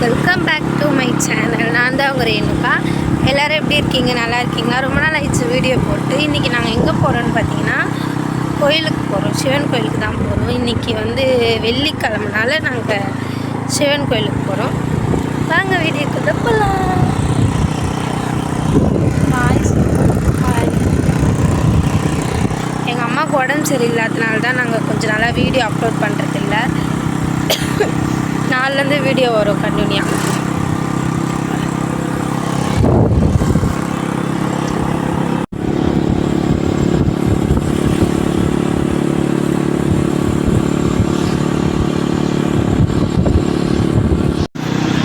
Welcome back to my channel நான் தான் உங்கள் ரேணுகா. எல்லோரும் எப்படி இருக்கீங்க? நல்லா இருக்கீங்களா? ரொம்ப நாள் ஆயிடுச்சு வீடியோ போட்டு. இன்றைக்கி நாங்கள் எங்கே போகிறோன்னு பார்த்தீங்கன்னா கோயிலுக்கு போகிறோம் சிவன் கோயிலுக்கு தான் போகிறோம் இன்றைக்கி வந்து வெள்ளிக்கிழமனால நாங்கள் சிவன் கோயிலுக்கு போகிறோம் வாங்க வீடியோக்குள்ளே போகலாம் எங்கள் அம்மாவுக்கு உடம்பு சரியில்லாதனால தான் நாங்கள் கொஞ்சம் நாளாக வீடியோ அப்லோட் பண்ணுறதில்ல நாலுலேருந்து வீடியோ வரும் கண்டினியூ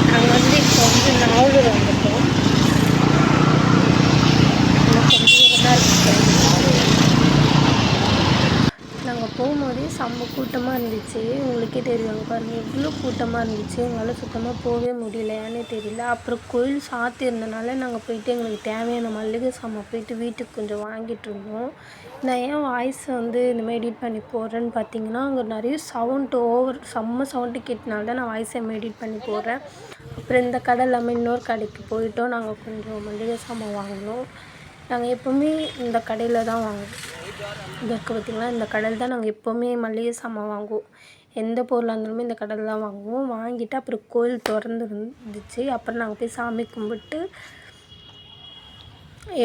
நாங்கள் வந்து இப்போ வந்து நாவலூர் வந்துட்டோம் இன்னும் கொஞ்சம் தூரம் தான் இருக்கு நாங்கள் போகும்போதே செம்ம கூட்டமாக இருந்துச்சு. உங்களுக்கே தெரியும் பாருங்கள் எவ்வளோ கூட்டமாக இருந்துச்சு. எங்களால் சுத்தமாக போகவே முடியலையானே தெரியல. அப்புறம் கோயில் சாத்து இருந்தனால நாங்கள் போயிட்டு எங்களுக்கு தேவையான மல்லிகை சாமான் போயிட்டு வீட்டுக்கு கொஞ்சம் வாங்கிட்டு இருந்தோம். நான் ஏன் வாய்ஸ் வந்து இந்தமாதிரி எடிட் பண்ணி போடுறேன்னு பார்த்தீங்கன்னா அங்கே நிறைய சவுண்டு ஓவர் செம்ம சவுண்டு கேட்டனால தான் நான் வாய்ஸை எடிட் பண்ணி போடுறேன். அப்புறம் இந்த கடை இல்லாமல் இன்னொரு கடைக்கு போயிட்டோம். நாங்கள் கொஞ்சம் மல்லிகை சாமான் வாங்கினோம். நாங்கள் எப்போவுமே இந்த கடையில் தான் வாங்குவோம். இங்கே இருக்குது பார்த்திங்களா இந்த கடல் தான் நாங்கள் எப்போவுமே மளிகை சாமான் வாங்குவோம். எந்த பொருளாக இருந்தாலுமே இந்த கடல் தான் வாங்குவோம். வாங்கிட்டு அப்புறம் கோயில் திறந்து இருந்துச்சு அப்புறம் நாங்கள் போய் சாமி கும்பிட்டு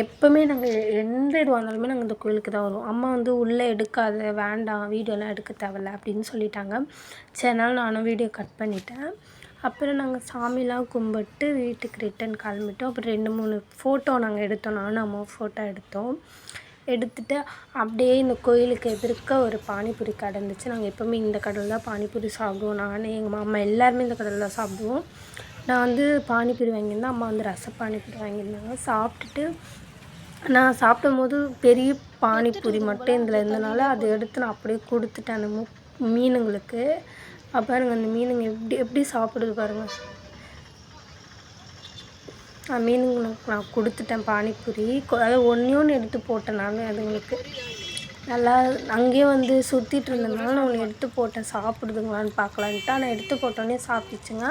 எப்போவுமே நாங்கள் எந்த இதுவாக இருந்தாலுமே நாங்கள் இந்த கோயிலுக்கு தான் வருவோம். அம்மா வந்து உள்ளே எடுக்காத வேண்டாம் வீடியோலாம் எடுக்க தேவையில்ல அப்படின்னு சொல்லிட்டாங்க. சரி அதனால் நானும் வீடியோ கட் பண்ணிட்டேன். அப்புறம் நாங்கள் சாமிலாம் கும்பிட்டு வீட்டுக்கு ரிட்டன் கிளம்பிட்டோம். அப்புறம் ரெண்டு மூணு ஃபோட்டோ நாங்கள் எடுத்தோம். நானும் அம்மா ஃபோட்டோ எடுத்தோம். எடுத்துட்டு அப்படியே இந்த கோயிலுக்கு எதிர்க்க ஒரு பானிபூரி கடை இருந்துச்சு. நாங்கள் எப்போவுமே இந்த கடையில் தான் பானிபூரி சாப்பிடுவோம். நான் எங்கள் மாமா எல்லாருமே இந்த கடையில் தான் சாப்பிடுவோம். நான் வந்து பானிபூரி வாங்கியிருந்தேன். அம்மா வந்து ரச பானிபூரி வாங்கியிருந்தாங்க. சாப்பிட்டுட்டு நான் சாப்பிடும் போது பெரிய பானிபூரி மட்டும் இதில் இருந்தனால அதை எடுத்து நான் அப்படியே கொடுத்துட்டேன் அந்த மீனுங்களுக்கு. பாருங்கள் அந்த மீனுங்க எப்படி எப்படி சாப்பிடுது பாருங்கள் மீனுங்களுக்கு நான் கொடுத்துட்டேன் பானிபூரி. அதாவது ஒன்றே ஒன்று எடுத்து போட்டேன் நான் அதுங்களுக்கு. நல்லா அங்கேயே வந்து சுற்றிட்டு இருந்ததுனால நான் ஒன்று எடுத்து போட்டேன். சாப்பிடுதுங்களான்னு பார்க்கலான்ட்டு. ஆனால் எடுத்து போட்டோன்னே சாப்பிட்டுச்சுங்க.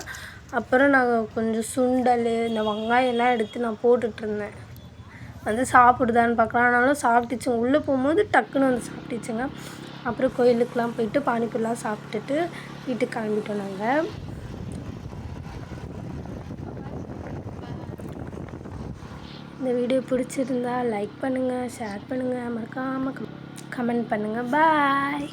அப்புறம் நாங்கள் கொஞ்சம் சுண்டல் இந்த வெங்காயம்லாம் எடுத்து நான் போட்டுட்ருந்தேன் வந்து சாப்பிடுதான்னு பார்க்கலாம். ஆனாலும் சாப்பிட்டுச்சுங்க உள்ளே போகும்போது டக்குன்னு வந்து சாப்பிட்டுச்சுங்க. அப்புறம் கோயிலுக்கெலாம் போயிட்டு பானிபூரிலாம் சாப்பிட்டுட்டு வீட்டுக்கு கிளம்பிட்டோம் நாங்கள் இந்த வீடியோ பிடிச்சிருந்தா லைக் பண்ணுங்கள் ஷேர் பண்ணுங்கள் மறக்காமல் கமெண்ட் பண்ணுங்கள் பாய்